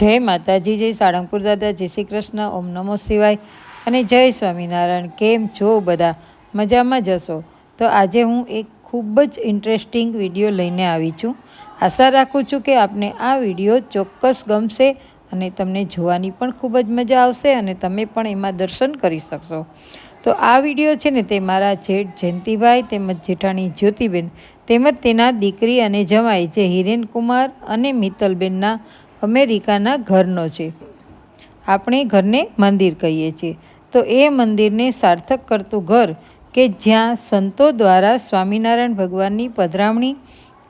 જય માતાજી, જય સાળંગપુર દાદા, જય શ્રી કૃષ્ણ, ઓમ નમો શિવાય અને જય સ્વામિનારાયણ. કેમ છો બધા? મજામાં જશો તો આજે હું એક ખૂબ જ ઇન્ટરેસ્ટિંગ વીડિયો લઈને આવી છું. આશા રાખું છું કે આપને આ વીડિયો ચોક્કસ ગમશે અને તમને જોવાની પણ ખૂબ જ મજા આવશે અને તમે પણ એમાં દર્શન કરી શકશો. તો આ વીડિયો છે ને તે મારા જેઠ જયંતિભાઈ તેમજ જેઠાણી જ્યોતિબેન તેમજ તેના દીકરી અને જમાઈ જે હિરેન કુમાર અને મિત્તલબેનના અમેરિકાના ઘરનો છે. આપણે ઘરને મંદિર કહીએ છીએ. તો એ મંદિરને સાર્થક કરતું ઘર કે જ્યાં સંતો દ્વારા સ્વામિનારાયણ ભગવાનની પધરામણી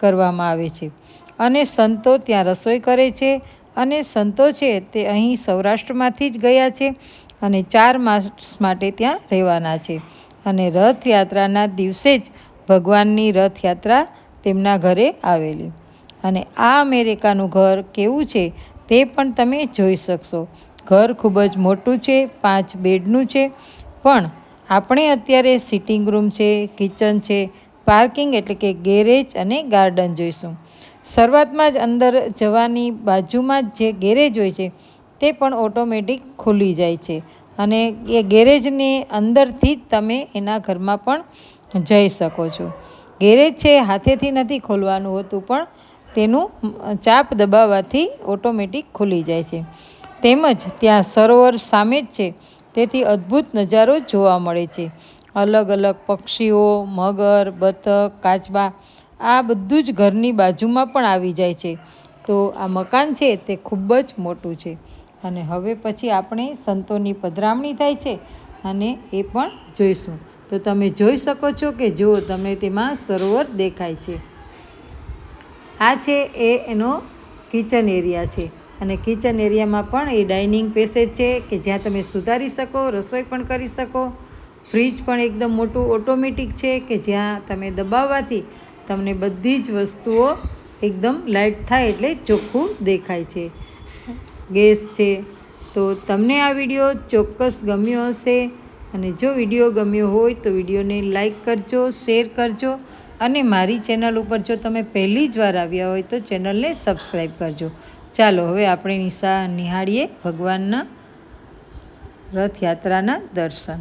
કરવામાં આવે છે. અને સંતો ત્યાં રસોઈ કરે છે અને સંતો છે તે અહીં સૌરાષ્ટ્રમાંથી જ ગયા છે અને ચાર માસ માટે ત્યાં રહેવાના છે. અને રથયાત્રાના દિવસે જ ભગવાનની રથયાત્રા તેમના ઘરે આવેલી. અને આ અમેરિકાનું ઘર કેવું છે તે પણ તમે જોઈ શકશો. ઘર ખૂબ જ મોટું છે, પાંચ બેડનું છે, પણ આપણે અત્યારે સિટિંગ રૂમ છે કિચન છે પાર્કિંગ એટલે કે ગેરેજ અને ગાર્ડન જોઈશું. શરૂઆતમાં જ અંદર જવાની બાજુમાં જ ગેરેજ હોય છે, તે પણ ઓટોમેટિક ખુલી જાય છે અને એ ગેરેજની અંદરથી જ તમે એના ઘરમાં પણ જઈ શકો છો. ગેરેજ છે, હાથેથી નથી ખોલવાનું હોતું પણ તેનું ચાપ દબાવવાથી ઓટોમેટિક ખુલી જાય છે. તેમજ ત્યાં સરોવર સામે જ છે. તેથી અદ્ભુત નજારો જોવા મળે છે. અલગ અલગ પક્ષીઓ, મગર, બતક, કાચબા, આ બધું જ ઘરની બાજુમાં પણ આવી જાય છે. તો આ મકાન છે તે ખૂબ જ મોટું છે. અને હવે પછી આપણે સંતોની પધરામણી થાય છે અને એ પણ જોઈશું. તો તમે જોઈ શકો છો કે જુઓ, તમને તેમાં સરોવર દેખાય છે. આ છે એ એનો કિચન એરિયા છે. અને કિચન એરિયામાં પણ એ ડાઇનિંગ પેસેજ છે કે જ્યાં તમે સુધારી શકો, રસોઈ પણ કરી શકો. ફ્રીજ પણ એકદમ મોટું ઓટોમેટિક છે કે જ્યાં તમે દબાવવાથી તમને બધી જ વસ્તુઓ એકદમ લાઇટ થાય એટલે ચોખ્ખું દેખાય છે. ગેસ છે. તો તમને આ વીડિયો ચોક્કસ ગમ્યો હશે. અને જો વીડિયો ગમ્યો હોય તો વિડીયોને લાઈક કરજો, શેર કરજો. અને મારી ચેનલ ઉપર જો તમે પહેલી જ વાર આવ્યા હોય તો ચેનલને સબસ્ક્રાઈબ કરજો. ચાલો, હવે આપણે નિશા નિહાળીએ ભગવાનના રથયાત્રાના દર્શન.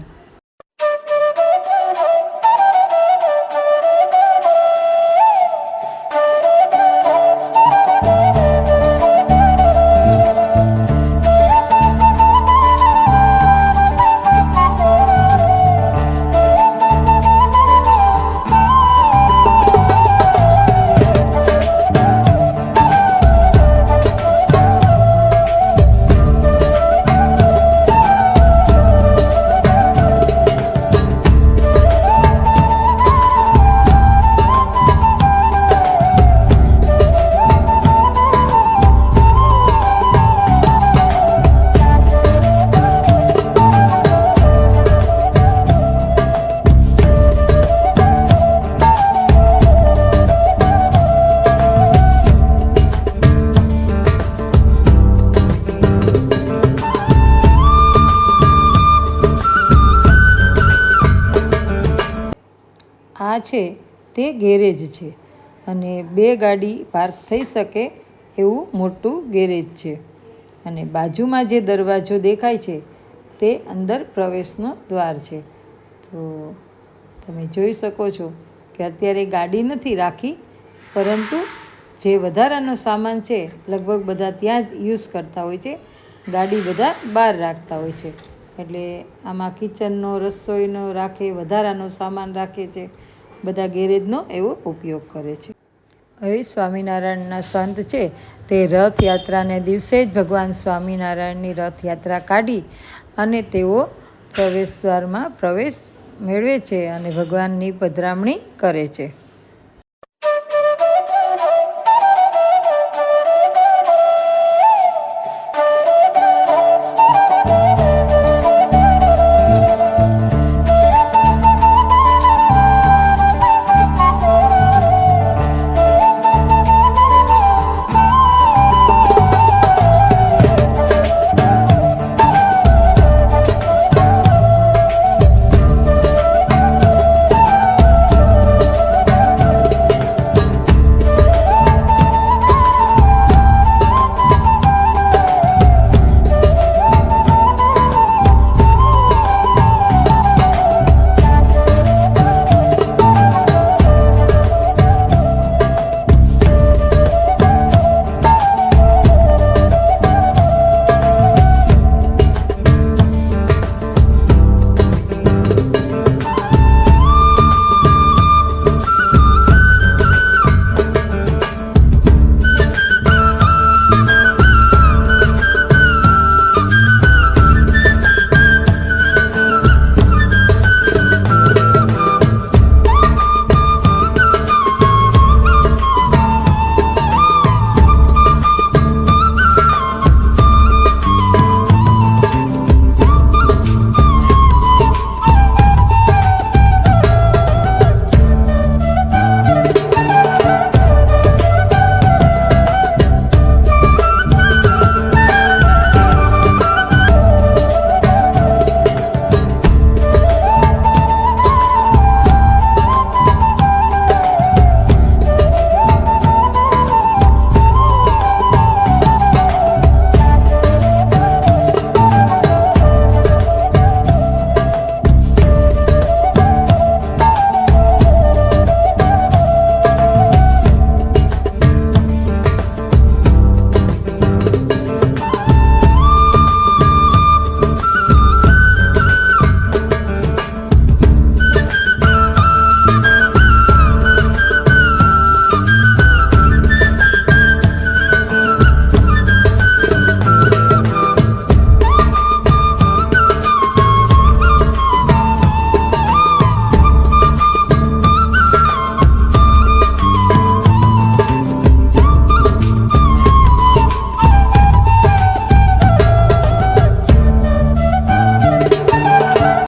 આ છે તે ગેરેજ છે અને બે ગાડી પાર્ક થઈ શકે એવું મોટું ગેરેજ છે. અને બાજુમાં જે દરવાજો દેખાય છે તે અંદર પ્રવેશનો દ્વાર છે. તો તમે જોઈ શકો છો કે અત્યારે ગાડી નથી રાખી, પરંતુ જે વધારાનો સામાન છે લગભગ બધા ત્યાં જ યુઝ કરતા હોય છે. ગાડી બધા બહાર રાખતા હોય છે. એટલે આમાં કિચનનો, રસોઈનો રાખે, વધારાનો સામાન રાખે છે. બધા ગેરેજનો એવો ઉપયોગ કરે છે. હવે સ્વામિનારાયણના સંત છે તે રથયાત્રાને દિવસે જ ભગવાન સ્વામિનારાયણની રથયાત્રા કાઢી અને તેઓ પ્રવેશ દ્વારમાં પ્રવેશ મેળવે છે અને ભગવાનની પધરામણી કરે છે.